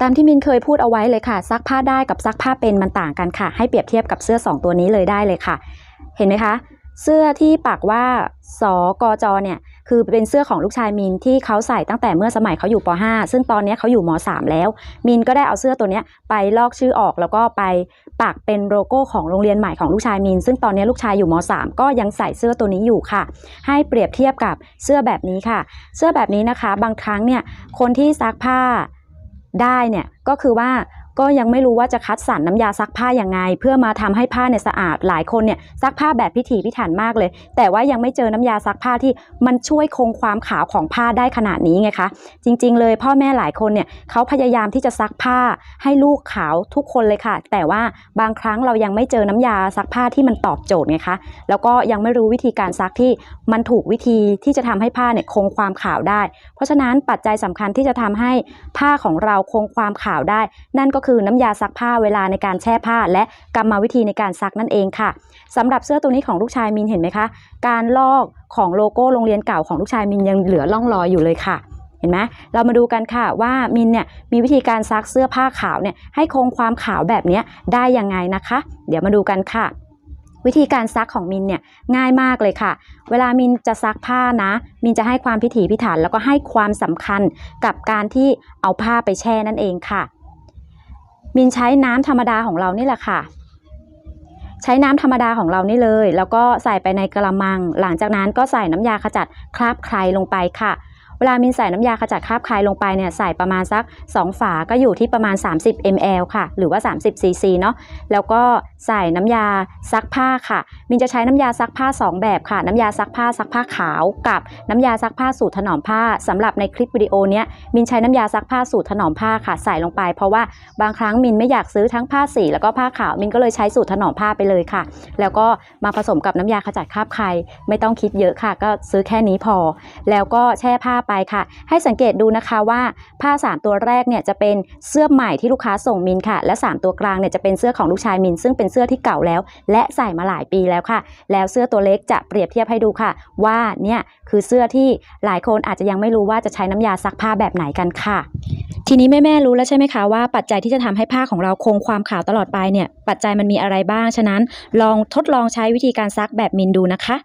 ตามที่มินเคยพูดเอาไว้เลยค่ะ ซักผ้าได้กับซักผ้าเป็นมันต่างกันค่ะ ให้เปรียบเทียบกับเสื้อ 2 ตัวนี้เลยได้เลยค่ะ เห็นไหมคะ เสื้อที่ปักว่าสกจเนี่ยคือเป็นเสื้อของลูกชายมินที่เขาใส่ตั้งแต่เมื่อสมัยเขาอยู่ป .5 ซึ่งตอนนี้เขาอยู่ม .3 แล้ว มินก็ได้เอาเสื้อตัวนี้ไปลอกชื่อออกแล้วก็ไปปักเป็นโลโก้ของโรงเรียนใหม่ของลูกชายมิน ซึ่งตอนนี้ลูกชายอยู่ม .3 ก็ยังใส่เสื้อตัวนี้อยู่ค่ะ ให้เปรียบเทียบกับเสื้อแบบนี้ค่ะ เสื้อแบบนี้นะคะ บางครั้งเนี่ยคนที่ซักผ้า ได้เนี่ยก็คือว่า ก็ยังไม่รู้ว่าจะคัดสรรน้ำยาซักผ้ายังไง เพื่อมาทำให้ผ้าเนี่ยสะอาดหลายคนเนี่ยซักผ้าแบบพิถีพิถันมากเลย แต่ว่ายังไม่เจอน้ำยาซักผ้าที่มันช่วยคงความขาวของผ้าได้ขนาดนี้ไงคะจริง ๆ เลยพ่อแม่หลายคนเนี่ยเขาพยายามที่จะซักผ้าให้ลูกขาวทุกคนเลยค่ะ แต่ว่าบางครั้งเรายังไม่เจอน้ำยาซักผ้าที่มันตอบโจทย์ไงคะแล้วก็ยังไม่รู้วิธีการซักที่มันถูกวิธีที่จะทำให้ผ้าเนี่ยคงความขาวได้ เพราะฉะนั้นปัจจัยสำคัญที่จะทำให้ผ้าของเราคงความขาวได้ นั่นก็คือน้ำยาซักผ้าเวลาในการแช่ผ้า และกรรมวิธีในการซักนั่นเองค่ะสำหรับเสื้อตัวนี้ของลูกชายมินเห็นไหมคะ การลอกของโลโก้โรงเรียนเก่าของลูกชายมินยังเหลือร่องรอยอยู่เลยค่ะเห็นไหมเรามาดูกันค่ะว่ามินเนี่ยมีวิธีการซักเสื้อผ้าขาวเนี่ยให้คงความขาวแบบนี้ได้ยังไงนะคะ เดี๋ยวมาดูกันค่ะ วิธีการซักของมินเนี่ยง่ายมากเลยค่ะ เวลามินจะซักผ้านะ มินจะให้ความพิถีพิถันแล้วก็ให้ความสำคัญกับการที่เอาผ้าไปแช่นั่นเองค่ะ มินใช้น้ำธรรมดาของเรานี่แหละค่ะ ใช้น้ำธรรมดาของเรานี่เลย แล้วก็ใส่ไปในกระมัง หลังจากนั้นก็ใส่น้ำยาขจัดคราบใครลงไปค่ะ เวลามินใส่น้ำยาขจัดคราบใครลงไปเนี่ยใส่ประมาณสัก 2 ฝาก็อยู่ที่ประมาณ 30 ml ค่ะ หรือว่า 30 cc เนาะแล้วก็ใส่น้ำยาซักผ้าค่ะ มินจะใช้น้ำยาซักผ้า 2 แบบค่ะ น้ำยาซักผ้าซักผ้าขาวกับน้ำยาซักผ้าสูตรถนอมผ้าสำหรับในคลิปวิดีโอเนี้ยมินใช้น้ำยาซักผ้าสูตรถนอมผ้าค่ะใส่ลงไป เพราะว่าบางครั้งมินไม่อยากซื้อทั้งผ้าสีแล้วก็ผ้าขาว มินก็เลยใช้สูตรถนอมผ้าไปเลยค่ะ แล้วก็มาผสมกับน้ำยาขจัดคราบใครไม่ต้องคิดเยอะค่ะ ก็ซื้อแค่นี้พอ แล้วก็แช่ผ้าไปค่ะ ให้สังเกตดูนะคะว่าผ้า 3 ตัวแรกเนี่ยจะเป็นเสื้อใหม่ที่ลูกค้าส่งมินค่ะ และ 3 ตัวกลางเนี่ยจะเป็นเสื้อของลูกชายมิน ซึ่งเป็นเสื้อที่เก่าแล้ว และใส่มาหลายปีแล้วค่ะ แล้วเสื้อตัวเล็กจะเปรียบเทียบให้ดูค่ะ ว่าเนี่ยคือเสื้อที่หลายคนอาจจะยังไม่รู้ว่าจะใช้น้ำยาซักผ้าแบบไหนกันค่ะ ทีนี้แม่ๆรู้แล้วใช่ไหมคะว่าปัจจัยที่จะทำให้ผ้าของเราคงความขาวตลอดไปเนี่ยปัจจัยมันมีอะไรบ้างฉะนั้น ลองทดลองใช้วิธีการซักแบบมินดูนะคะ